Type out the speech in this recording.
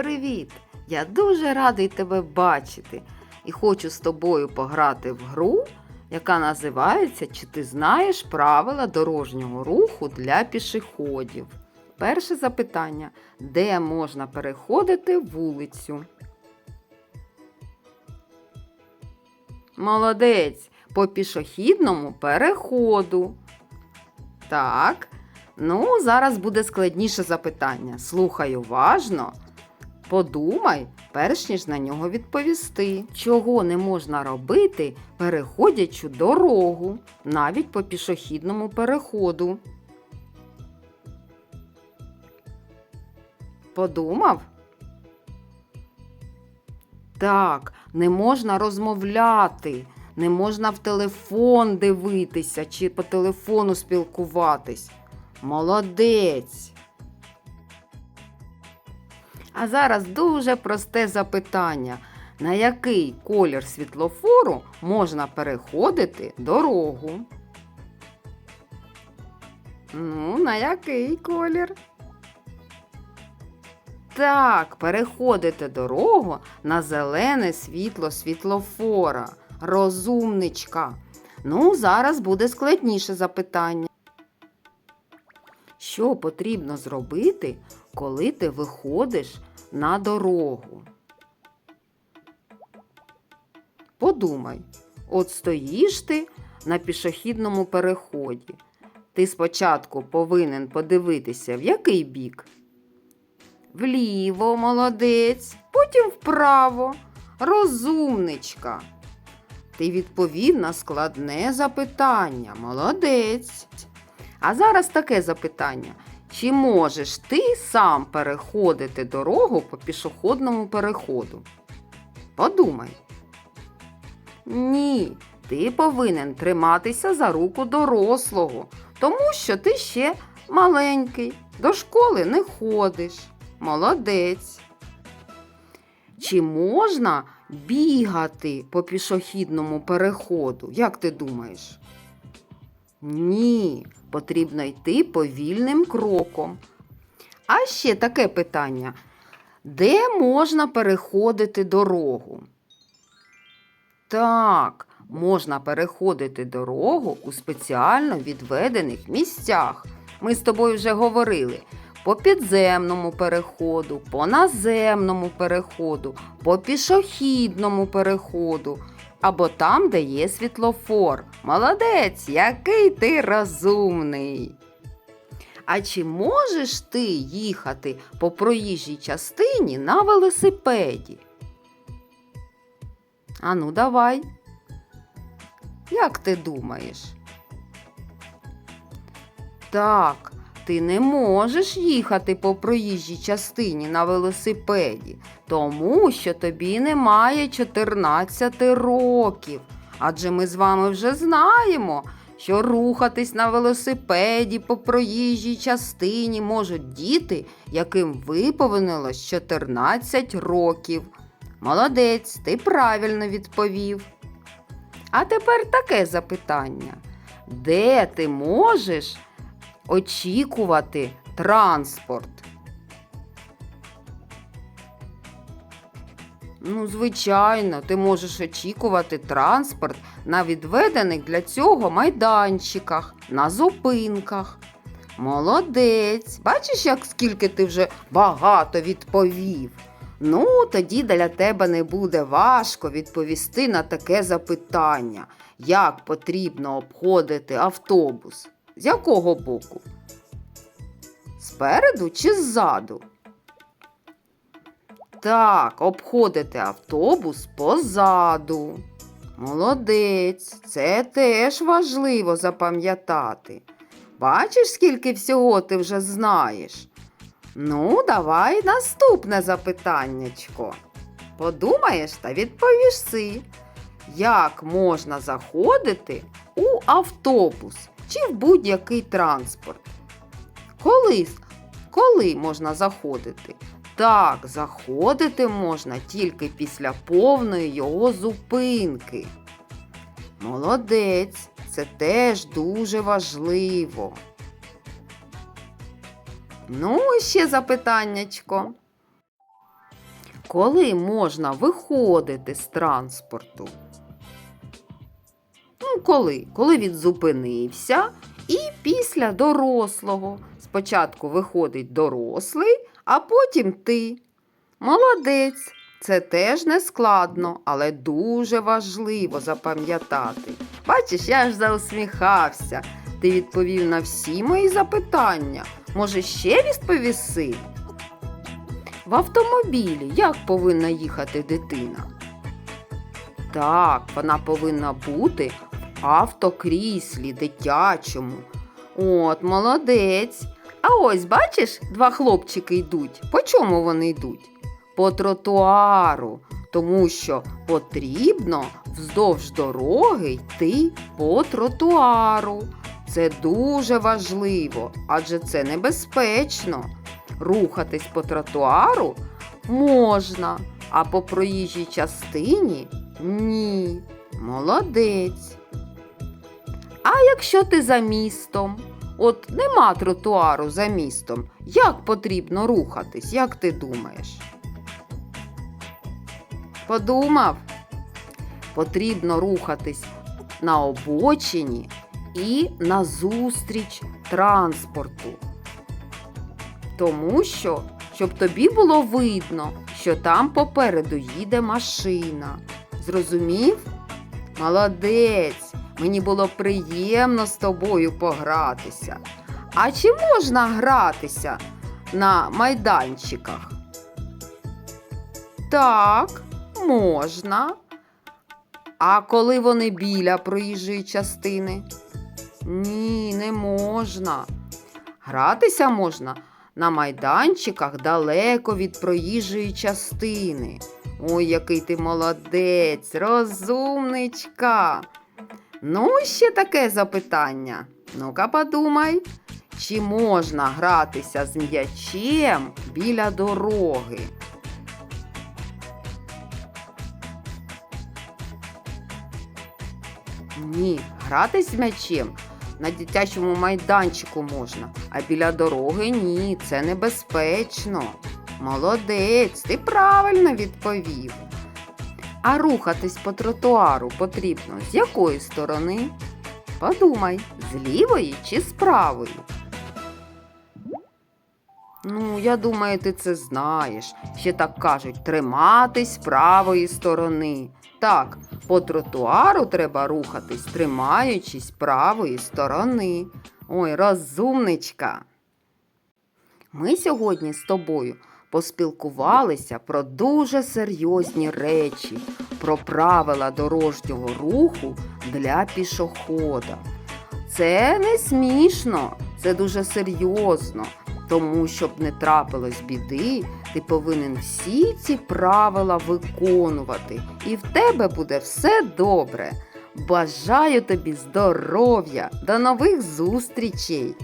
Привіт! Я дуже радий тебе бачити і хочу з тобою пограти в гру, яка називається Чи ти знаєш правила дорожнього руху для пішоходів? Перше запитання: де можна переходити вулицю? Молодець, по пішохідному переходу. Так. Ну, зараз буде складніше запитання. Слухай уважно. Подумай, перш ніж на нього відповісти. Чого не можна робити, переходячи дорогу, навіть по пішохідному переходу. Подумав? Так, не можна розмовляти, не можна в телефон дивитися чи по телефону спілкуватись. Молодець. А зараз дуже просте запитання. На який колір світлофору можна переходити дорогу? Ну, на який колір? Так, переходите дорогу на зелене світло світлофора. Розумничка. Ну, зараз буде складніше запитання. Що потрібно зробити, коли ти виходиш на дорогу? Подумай, от стоїш ти на пішохідному переході. Ти спочатку повинен подивитися, в який бік? Вліво, молодець, потім вправо. Розумничка. Ти відповів на складне запитання. Молодець. А зараз таке запитання. Чи можеш ти сам переходити дорогу по пішохідному переходу? Подумай. Ні, ти повинен триматися за руку дорослого, тому що ти ще маленький, до школи не ходиш. Молодець. Чи можна бігати по пішохідному переходу? Як ти думаєш? Ні, потрібно йти повільним кроком. А ще таке питання: де можна переходити дорогу? Так, можна переходити дорогу у спеціально відведених місцях. Ми з тобою вже говорили. По підземному переходу, по наземному переходу, по пішохідному переходу або там, де є світлофор. Молодець, який ти розумний. А чи можеш ти їхати по проїжджій частині на велосипеді? Ану, давай. Як ти думаєш? Так, ти не можеш їхати по проїжджій частині на велосипеді, тому що тобі немає 14 років. Адже ми з вами вже знаємо, що рухатись на велосипеді по проїжджій частині можуть діти, яким виповнилось 14 років. Молодець, ти правильно відповів. А тепер таке запитання: де ти можеш очікувати транспорт? Ну, звичайно, ти можеш очікувати транспорт на відведених для цього майданчиках, на зупинках. Молодець. Бачиш, як скільки ти вже багато відповів. Ну, тоді для тебе не буде важко відповісти на таке запитання, як потрібно обходити автобус. З якого боку? Спереду чи ззаду? Так, обходити автобус позаду. Молодець, це теж важливо запам'ятати. Бачиш, скільки всього ти вже знаєш? Ну, давай наступне запитаннячко. Подумаєш та відповіси, як можна заходити у автобус чи в будь-який транспорт? Коли, коли можна заходити? Так, заходити можна тільки після повної його зупинки. Молодець, це теж дуже важливо. Ну, і ще запитаннячко. Коли можна виходити з транспорту? Ну, коли? Коли він зупинився після дорослого. Спочатку виходить дорослий, а потім ти. Молодець. Це теж не складно, але дуже важливо запам'ятати. Бачиш, я ж заусміхався. Ти відповів на всі мої запитання. Може, ще відповіси? В автомобілі як повинна їхати дитина? Так, вона повинна бути в автокріслі дитячому. От, молодець. А ось, бачиш, два хлопчики йдуть. По чому вони йдуть? По тротуару, тому що потрібно вздовж дороги йти по тротуару. Це дуже важливо, адже це небезпечно. Рухатись по тротуару можна, а по проїжджій частині ні. Молодець. А якщо ти за містом? От нема тротуару за містом. Як потрібно рухатись, як ти думаєш? Подумав? Потрібно рухатись на обочині і назустріч транспорту. Тому що, щоб тобі було видно, що там попереду їде машина. Зрозумів? Молодець! Мені було приємно з тобою погратися. А чи можна гратися на майданчиках? Так, можна. А коли вони біля проїжджої частини? Ні, не можна. Гратися можна на майданчиках далеко від проїжджої частини. Ой, який ти молодець, розумничка. Ну, ще таке запитання. Ну-ка подумай, чи можна гратися з м'ячем біля дороги? Ні, гратись з м'ячем на дитячому майданчику можна, а біля дороги ні, це небезпечно. Молодець, ти правильно відповів. А рухатись по тротуару потрібно з якої сторони? Подумай, з лівої чи з правої? Ну, я думаю, ти це знаєш. Ще так кажуть, триматись правої сторони. Так, по тротуару треба рухатись, тримаючись правої сторони. Ой, розумничка. Ми сьогодні з тобою поспілкувалися про дуже серйозні речі, про правила дорожнього руху для пішохода. Це не смішно, це дуже серйозно. Тому, щоб не трапилось біди, ти повинен всі ці правила виконувати, і в тебе буде все добре. Бажаю тобі здоров'я, до нових зустрічей!